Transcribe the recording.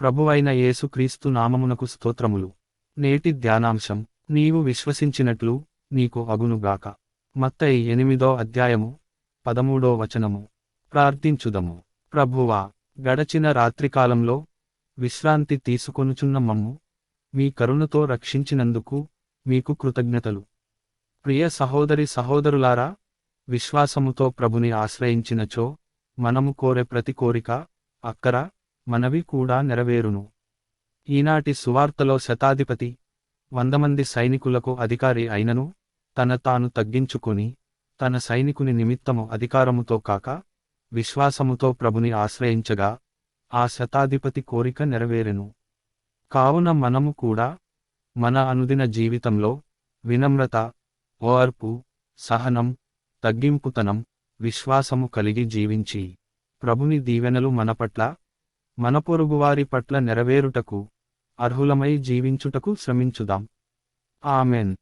ప్రభువైన యేసుక్రీస్తు నామమునకు స్తోత్రములు. నేటి ధ్యానాంశం నీవు విశ్వసించినట్లు నీకు అగునుగాక మత్తయి ఎనిమిదో అధ్యాయము పదమూడో వచనము. ప్రార్థించుదము. ప్రభువా గడచిన రాత్రికాలంలో విశ్రాంతి తీసుకొనుచున్న మమ్ము మీ కరుణతో రక్షించినందుకు మీకు కృతజ్ఞతలు. ప్రియ సహోదరి సహోదరులారా విశ్వాసముతో ప్రభుని ఆశ్రయించినచో మనము కోరే ప్రతి కోరిక అక్కర మనవి కూడా నెరవేరును. ఈనాటి సువార్తలో శతాధిపతి వందమంది సైనికులకు అధికారి అయినను తన తాను తగ్గించుకుని తన సైనికుని నిమిత్తము అధికారముతో కాక విశ్వాసముతో ప్రభుని ఆశ్రయించగా ఆ శతాధిపతి కోరిక నెరవేరెను. కావున మనము కూడా మన అనుదిన జీవితంలో వినమ్రత ఓర్పు సహనం తగ్గింపుతనం విశ్వాసము కలిగి జీవించి ప్రభుని దీవెనలు మన పట్ల మన పొరుగువారి పట్ల నెరవేరుటకు అర్హులమై జీవించుటకు శ్రమించుదాం. ఆమెన్.